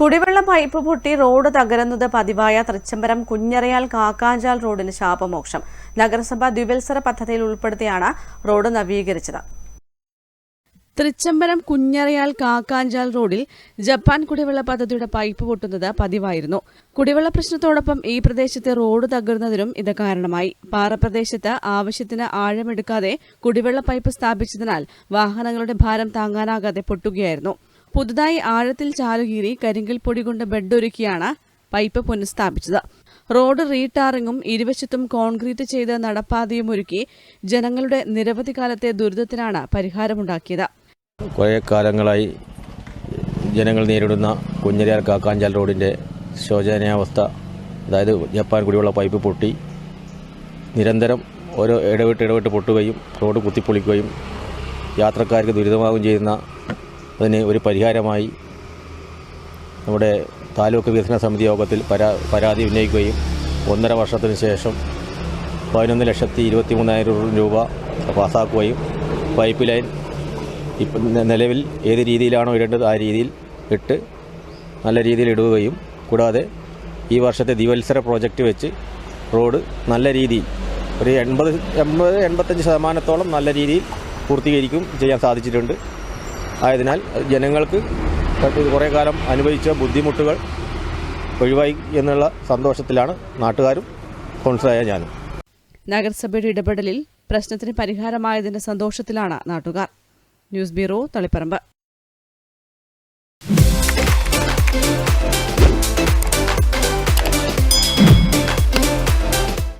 കുടിവെള്ള പൈപ്പ് പൊട്ടി റോഡ് തകരുന്നത് പതിവായ തൃച്ചംബരം കുഞ്ഞറയാൽ കാക്കാഞ്ചാൽ റോഡിന് ശാപമോക്ഷം. നഗരസഭ ദ്വിവത്സര പദ്ധതിയിൽ ഉൾപ്പെടുത്തിയാണ് റോഡ് നവീകരിച്ചത്. തൃച്ചംബരം കുഞ്ഞറയാൽ കാക്കാഞ്ചാൽ റോഡിൽ ജപ്പാൻ കുടിവെള്ള പദ്ധതിയുടെ പൈപ്പ് പൊട്ടുന്നത് പതിവായിരുന്നു. കുടിവെള്ള പ്രശ്നത്തോടൊപ്പം ഈ പ്രദേശത്തെ റോഡ് തകർന്നതിനും ഇത് കാരണമായി. പാറപ്രദേശത്ത് ആവശ്യത്തിന് ആഴമെടുക്കാതെ കുടിവെള്ള പൈപ്പ് സ്ഥാപിച്ചതിനാൽ വാഹനങ്ങളുടെ ഭാരം താങ്ങാനാകാതെ പൊട്ടുകയായിരുന്നു. പുതുതായി ആഴത്തിൽ ചാലുകീറി കരിങ്കൽ പൊടി കൊണ്ട് ബെഡൊരുക്കിയാണ് പൈപ്പ് പുനഃസ്ഥാപിച്ചത്. റോഡ് റീടാറിങ്ങും ഇരുവശത്തും കോൺക്രീറ്റ് ചെയ്ത് നടപ്പാതയും ഒരുക്കി ജനങ്ങളുടെ നിരവധി കാലത്തെ ദുരിതത്തിനാണ് പരിഹാരമുണ്ടാക്കിയത്. കുറേ കാലങ്ങളായി ജനങ്ങൾ നേരിടുന്ന കുഞ്ഞരിയാർ കാക്കാഞ്ചാൽ റോഡിന്റെ ശോചനീയാവസ്ഥ അതായത് ജപ്പാൻ കുടിവെള്ള പൈപ്പ് പൊട്ടി നിരന്തരം ഓരോ ഇടവിട്ട് ഇടവിട്ട് പൊട്ടുകയും റോഡ് കുത്തിപ്പൊളിക്കുകയും യാത്രക്കാർക്ക് ദുരിതമാവുകയും ചെയ്യുന്ന അതിന് ഒരു പരിഹാരമായി നമ്മുടെ താലൂക്ക് വികസന സമിതി യോഗത്തിൽ പരാ പരാതി ഉന്നയിക്കുകയും ഒന്നര വർഷത്തിന് ശേഷം പതിനൊന്ന് ലക്ഷത്തി ഇരുപത്തി മൂന്നായിരം രൂപ പാസ്സാക്കുകയും പൈപ്പ് ലൈൻ ഇപ്പം നിലവിൽ ഏത് രീതിയിലാണോ ഇടേണ്ടത് ആ രീതിയിൽ ഇട്ട് നല്ല രീതിയിൽ ഇടുകയും കൂടാതെ ഈ വർഷത്തെ ദിവത്സര പ്രോജക്റ്റ് വെച്ച് റോഡ് നല്ല രീതിയിൽ ഒരു എൺപത് എൺപത് എൺപത്തഞ്ച് ശതമാനത്തോളം നല്ല രീതിയിൽ പൂർത്തീകരിക്കും ചെയ്യാൻ സാധിച്ചിട്ടുണ്ട്. ആയതിനാൽ ജനങ്ങൾക്ക് കുറേ കാലം അനുഭവിച്ച ബുദ്ധിമുട്ടുകൾ ഒഴിവായി എന്നുള്ള സന്തോഷത്തിലാണ് നാട്ടുകാരും കോൺസറായ ഞാനും. നഗരസഭയുടെ ഇടപെടലിൽ പ്രശ്നത്തിന് പരിഹാരമായതിന്റെ സന്തോഷത്തിലാണ് നാട്ടുകാർ. News bureau Taliparamba.